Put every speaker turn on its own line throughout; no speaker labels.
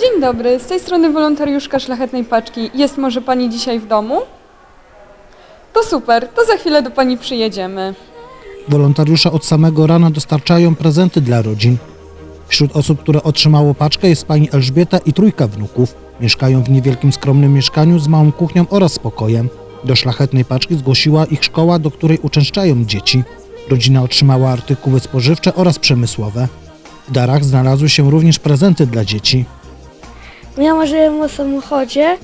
Dzień dobry, z tej strony wolontariuszka Szlachetnej Paczki. Jest może Pani dzisiaj w domu? To super, to za chwilę do Pani przyjedziemy.
Wolontariusze od samego rana dostarczają prezenty dla rodzin. Wśród osób, które otrzymało paczkę jest pani Elżbieta i trójka wnuków. Mieszkają w niewielkim skromnym mieszkaniu z małą kuchnią oraz spokojem. Do szlachetnej paczki zgłosiła ich szkoła, do której uczęszczają dzieci. Rodzina otrzymała artykuły spożywcze oraz przemysłowe. W darach znalazły się również prezenty dla dzieci.
Ja marzyłem o samochodzie,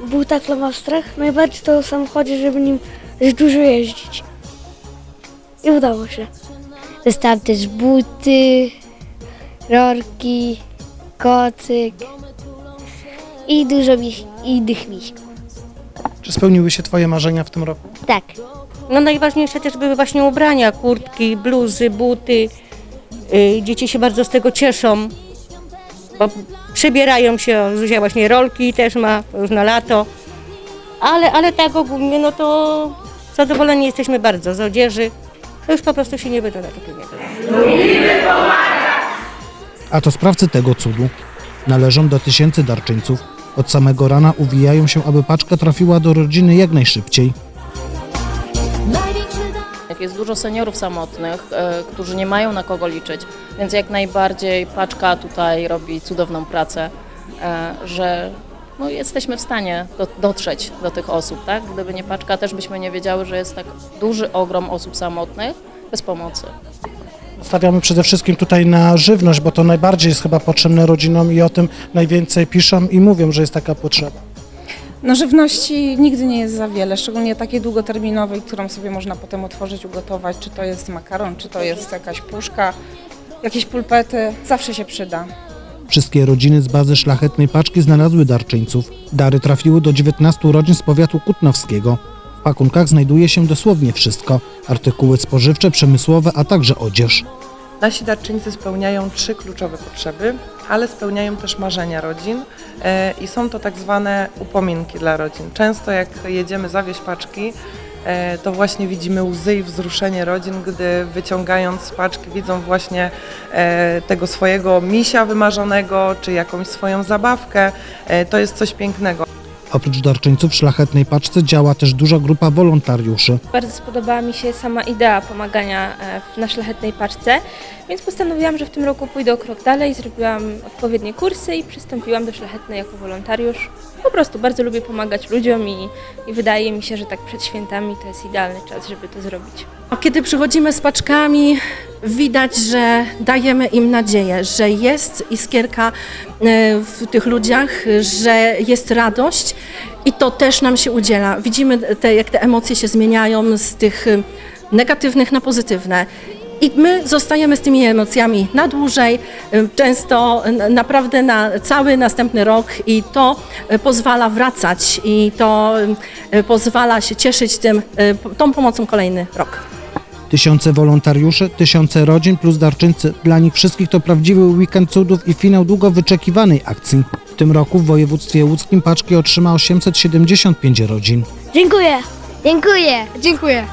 był tak lomastrach, najbardziej to o samochodzie, żeby nim dużo jeździć. I udało się.
Dostałam też buty, rorki, kocyk i dużo mich, innych miśków.
Czy spełniły się twoje marzenia w tym roku?
Tak,
No najważniejsze też były właśnie ubrania, kurtki, bluzy, buty. Y, Dzieci się bardzo z tego cieszą, bo przebierają się, Zuzia właśnie rolki też ma już na lato. Ale, ale tak ogólnie, no to zadowoleni jesteśmy bardzo z odzieży. To już po prostu się nie wyda na.
A to sprawcy tego cudu. Należą do tysięcy darczyńców. Od samego rana uwijają się, aby paczka trafiła do rodziny jak najszybciej.
Jest dużo seniorów samotnych, e, którzy nie mają na kogo liczyć, więc jak najbardziej paczka tutaj robi cudowną pracę, e, że no, jesteśmy w stanie do, dotrzeć do tych osób. Tak? Gdyby nie paczka, też byśmy nie wiedziały, że jest tak duży ogrom osób samotnych bez pomocy.
Stawiamy przede wszystkim tutaj na żywność, bo to najbardziej jest chyba potrzebne rodzinom i o tym najwięcej piszą i mówią, że jest taka potrzeba.
No żywności nigdy nie jest za wiele, szczególnie takiej długoterminowej, którą sobie można potem otworzyć, ugotować, czy to jest makaron, czy to jest jakaś puszka, jakieś pulpety, zawsze się przyda.
Wszystkie rodziny z bazy szlachetnej paczki znalazły darczyńców. Dary trafiły do 19 rodzin z powiatu kutnowskiego. W pakunkach znajduje się dosłownie wszystko: artykuły spożywcze, przemysłowe, a także odzież.
Nasi darczyńcy spełniają trzy kluczowe potrzeby, ale spełniają też marzenia rodzin e, i są to tak zwane upominki dla rodzin. Często jak jedziemy zawieźć paczki, e, to właśnie widzimy łzy i wzruszenie rodzin, gdy wyciągając paczki widzą właśnie e, tego swojego misia wymarzonego, czy jakąś swoją zabawkę. To jest coś pięknego.
Oprócz darczyńców w szlachetnej paczce działa też duża grupa wolontariuszy.
Bardzo spodobała mi się sama idea pomagania e, na szlachetnej paczce, więc postanowiłam, że w tym roku pójdę o krok dalej, zrobiłam odpowiednie kursy i przystąpiłam do szlachetnej jako wolontariusz. Po prostu bardzo lubię pomagać ludziom i, i wydaje mi się, że tak przed świętami to jest idealny czas, żeby to zrobić.
Kiedy przychodzimy z paczkami, widać, że dajemy im nadzieję, że jest iskierka e, w tych ludziach, że jest radość i to też nam się udziela. Widzimy, te, jak te emocje się zmieniają z tych e, negatywnych na pozytywne. I my zostajemy z tymi emocjami na dłużej, e, często naprawdę na cały następny rok i to pozwala wracać i to pozwala się cieszyć tym, tą pomocą kolejny rok.
Tysiące wolontariuszy, tysiące rodzin plus darczyńcy. Dla nich wszystkich to prawdziwy weekend cudów i finał długo wyczekiwanej akcji. W tym roku w województwie łódzkim paczki otrzyma 875 rodzin.
Dziękuję.
dziękuję.
Dziękuję.